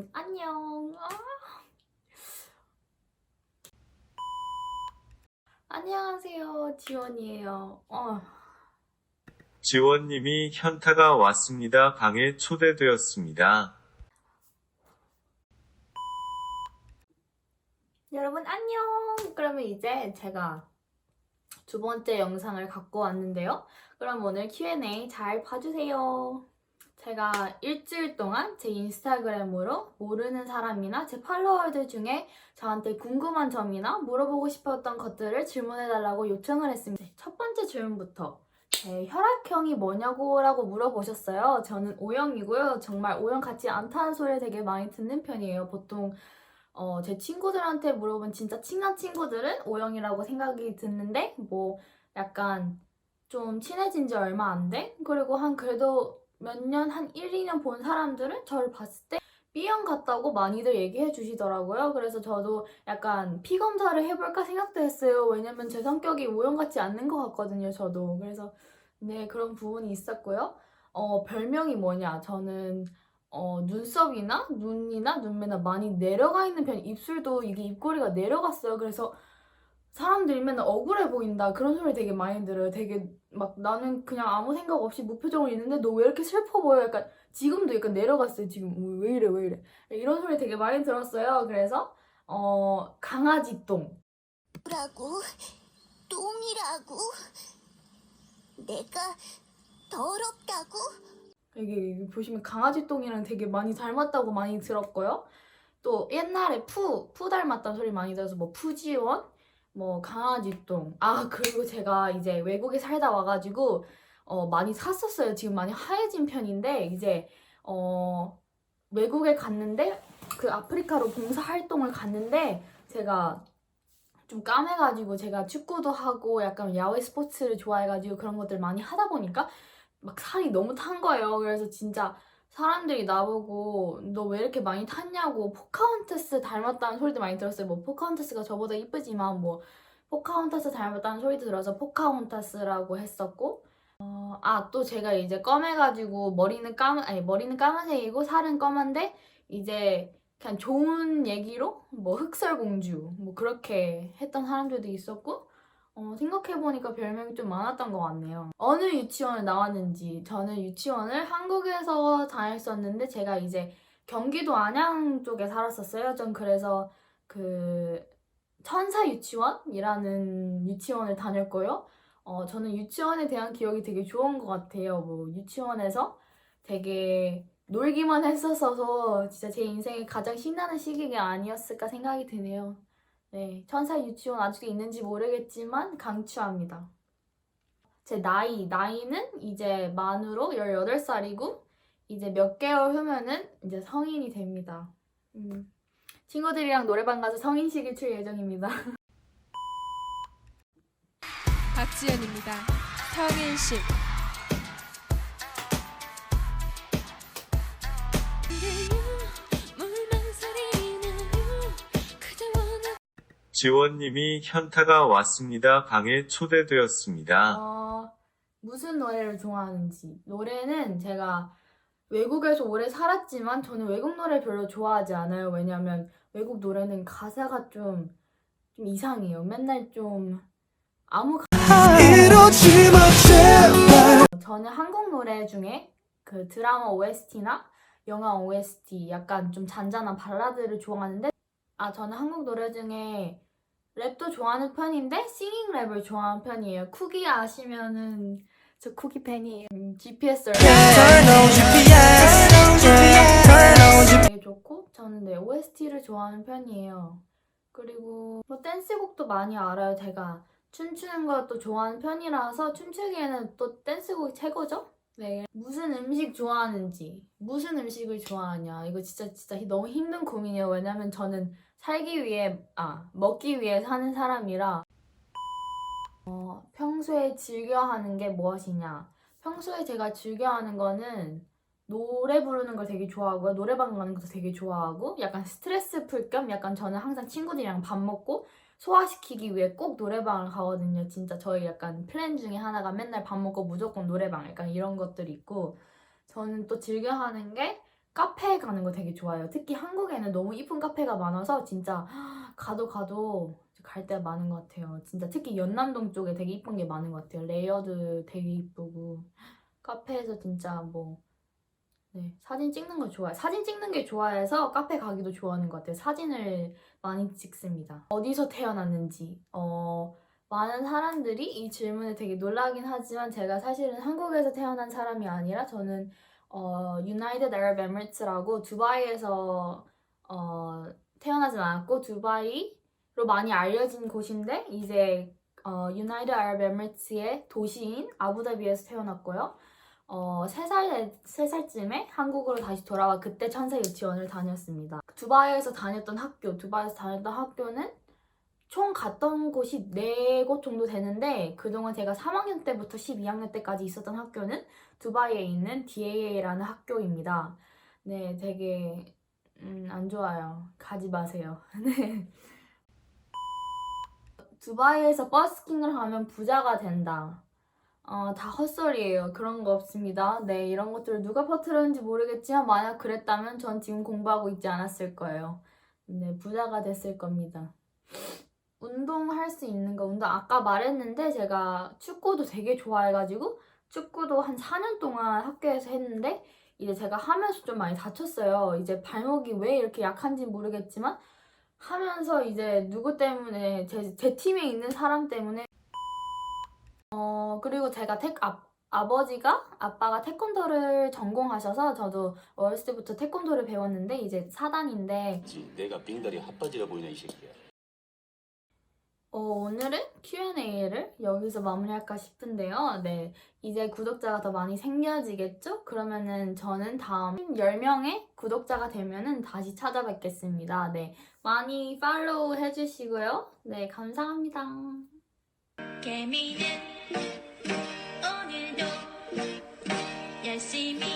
여러분 안녕. 아. 안녕하세요. 지원이에요. 어. 지원님이 현타가 왔습니다. 방에 초대되었습니다. 여러분 안녕. 그러면 이제 제가 두 번째 영상을 갖고 왔는데요. 그럼 오늘 Q&A 잘 봐주세요. 제가 일주일 동안 제 인스타그램으로 모르는 사람이나 제 팔로워들 중에 저한테 궁금한 점이나 물어보고 싶었던 것들을 질문해달라고 요청을 했습니다. 첫 번째 질문부터 제 혈액형이 뭐냐고 라고 물어보셨어요. 저는 O형이고요. 정말 O형 같지 않다는 소리를 되게 많이 듣는 편이에요. 보통 어, 제 친구들한테 물어본 진짜 친한 친구들은 O형이라고 생각이 드는데 뭐 약간 좀 친해진 지 얼마 안 돼? 그리고 한 그래도 몇 년, 한 1, 2년 본 사람들은 저를 봤을 때 B형 같다고 많이들 얘기해 주시더라고요. 그래서 저도 약간 피 검사를 해볼까 생각도 했어요. 왜냐면 제 성격이 O형 같지 않는 것 같거든요, 저도. 그래서 네, 그런 부분이 있었고요. 어, 별명이 뭐냐? 저는 어, 눈썹이나 눈이나 눈매나 많이 내려가 있는 편, 입술도 이게 입꼬리가 내려갔어요. 그래서 사람들이 맨날 억울해 보인다. 그런 소리 되게 많이 들어요. 되게 막 나는 그냥 아무 생각 없이 무표정을 있는데 너 왜 이렇게 슬퍼 보여? 약간 지금도 약간 내려갔어요. 지금 어, 왜 이래 왜 이래. 이런 소리 되게 많이 들었어요. 그래서 어, 강아지 똥. 라고 똥이라고 내가 더럽다고 여기 보시면 강아지 똥이랑 되게 많이 닮았다고 많이 들었고요. 또 옛날에 푸, 푸 닮았다는 소리 많이 들어서 뭐 푸지원, 뭐 강아지 똥. 아, 그리고 제가 이제 외국에 살다 와가지고 어, 많이 샀었어요. 지금 많이 하얘진 편인데 이제 어, 외국에 갔는데 그 아프리카로 봉사 활동을 갔는데 제가 좀 까매가지고 제가 축구도 하고 약간 야외 스포츠를 좋아해가지고 그런 것들 많이 하다 보니까 막 살이 너무 탄 거예요. 그래서 진짜 사람들이 나보고 너 왜 이렇게 많이 탔냐고 포카혼테스 닮았다는 소리도 많이 들었어요. 뭐 포카혼테스가 저보다 이쁘지만 뭐 포카혼테스 닮았다는 소리도 들어서 포카혼테스라고 했었고 어, 아, 또 제가 이제 검해가지고 머리는 까만, 아니, 머리는 까만색이고 살은 검은데 이제 그냥 좋은 얘기로 뭐 흑설공주 뭐 그렇게 했던 사람들도 있었고 어, 생각해보니까 별명이 좀 많았던 것 같네요. 어느 유치원을 나왔는지 저는 유치원을 한국에서 다녔었는데 제가 이제 경기도 안양 쪽에 살았었어요. 전 그래서 그 천사 유치원이라는 유치원을 다녔고요. 어, 저는 유치원에 대한 기억이 되게 좋은 것 같아요. 뭐 유치원에서 되게 놀기만 했었어서 진짜 제 인생의 가장 신나는 시기가 아니었을까 생각이 드네요. 네, 천사 유치원 아직도 있는지 모르겠지만 강추합니다. 제 나이, 나이는 이제 만으로 18살이고 이제 몇 개월 후면은 이제 성인이 됩니다. 음, 친구들이랑 노래방 가서 성인식을 출 예정입니다. 박지연입니다. 성인식. 지원님이 현타가 왔습니다. 방에 초대되었습니다. 어, 무슨 노래를 좋아하는지. 노래는 제가 외국에서 오래 살았지만 저는 외국 노래 별로 좋아하지 않아요. 왜냐면 외국 노래는 가사가 좀, 좀 이상해요. 맨날 좀 아무 가... 저는 한국 노래 중에 그 드라마 OST나 영화 OST 약간 좀 잔잔한 발라드를 좋아하는데 아 저는 한국 노래 중에 랩도 좋아하는 편인데 싱잉 랩을 좋아하는 편이에요. 쿠기 아시면은 저 쿠기 팬이에요. 음, GPS 되게 좋고 저는 네 OST를 좋아하는 편이에요. 그리고 뭐 댄스곡도 많이 알아요. 제가 춤추는 것도 좋아하는 편이라서 춤추기에는 또 댄스곡이 최고죠? 네. 무슨 음식 좋아하는지, 무슨 음식을 좋아하냐. 이거 진짜 진짜 너무 힘든 고민이에요. 왜냐면 저는 살기 위해, 아, 먹기 위해 사는 사람이라 어, 평소에 즐겨 하는 게 무엇이냐. 평소에 제가 즐겨 하는 거는 노래 부르는 걸 되게 좋아하고요. 노래방 가는 것도 되게 좋아하고 약간 스트레스 풀 겸 약간 저는 항상 친구들이랑 밥 먹고 소화시키기 위해 꼭 노래방을 가거든요. 진짜 저희 약간 플랜 중에 하나가 맨날 밥 먹고 무조건 노래방 약간 이런 것들이 있고 저는 또 즐겨 하는 게 카페 가는 거 되게 좋아해요. 특히 한국에는 너무 이쁜 카페가 많아서 진짜 가도 가도 갈 데가 많은 것 같아요. 진짜 특히 연남동 쪽에 되게 이쁜 게 많은 것 같아요. 레이어드 되게 이쁘고 카페에서 진짜 뭐 네, 사진 찍는 거 좋아해. 사진 찍는 게 좋아해서 카페 가기도 좋아하는 것 같아요. 사진을 많이 찍습니다. 어디서 태어났는지, 어, 많은 사람들이 이 질문에 되게 놀라긴 하지만 제가 사실은 한국에서 태어난 사람이 아니라 저는 어, United Arab Emirates라고 두바이에서 어, 태어나진 않았고 두바이로 많이 알려진 곳인데 이제 어, United Arab Emirates의 도시인 아부다비에서 태어났고요. 어, 3살, 3살쯤에 한국으로 다시 돌아와 그때 천사 유치원을 다녔습니다. 두바이에서 다녔던 학교, 두바이에서 다녔던 학교는 총 갔던 곳이 4곳 정도 되는데 그동안 제가 3학년 때부터 12학년 때까지 있었던 학교는 두바이에 있는 DAA라는 학교입니다. 네, 되게 음, 안 좋아요. 가지 마세요. 네. 두바이에서 버스킹을 하면 부자가 된다. 어, 다 헛소리예요. 그런 거 없습니다. 네, 이런 것들을 누가 퍼뜨렸는지 모르겠지만 만약 그랬다면 전 지금 공부하고 있지 않았을 거예요. 네, 부자가 됐을 겁니다. 운동할 수 있는 거, 운동 아까 말했는데 제가 축구도 되게 좋아해가지고 축구도 한 4년 동안 학교에서 했는데 이제 제가 하면서 좀 많이 다쳤어요. 이제 발목이 왜 이렇게 약한지 모르겠지만 하면서 이제 누구 때문에 제, 제 팀에 있는 사람 때문에 어 그리고 제가 태, 아, 아버지가 아빠가 태권도를 전공하셔서 저도 어렸을 때부터 태권도를 배웠는데 이제 사단인데 지 내가 빙다리 핫바지라 보이나 이 새끼야. 어, 오늘은 Q&A를 여기서 마무리할까 싶은데요. 네. 이제 구독자가 더 많이 생겨지겠죠? 그러면은 저는 다음 10명의 구독자가 되면은 다시 찾아뵙겠습니다. 네. 많이 팔로우 해주시고요. 네. 감사합니다. 개미는 오늘도 열심히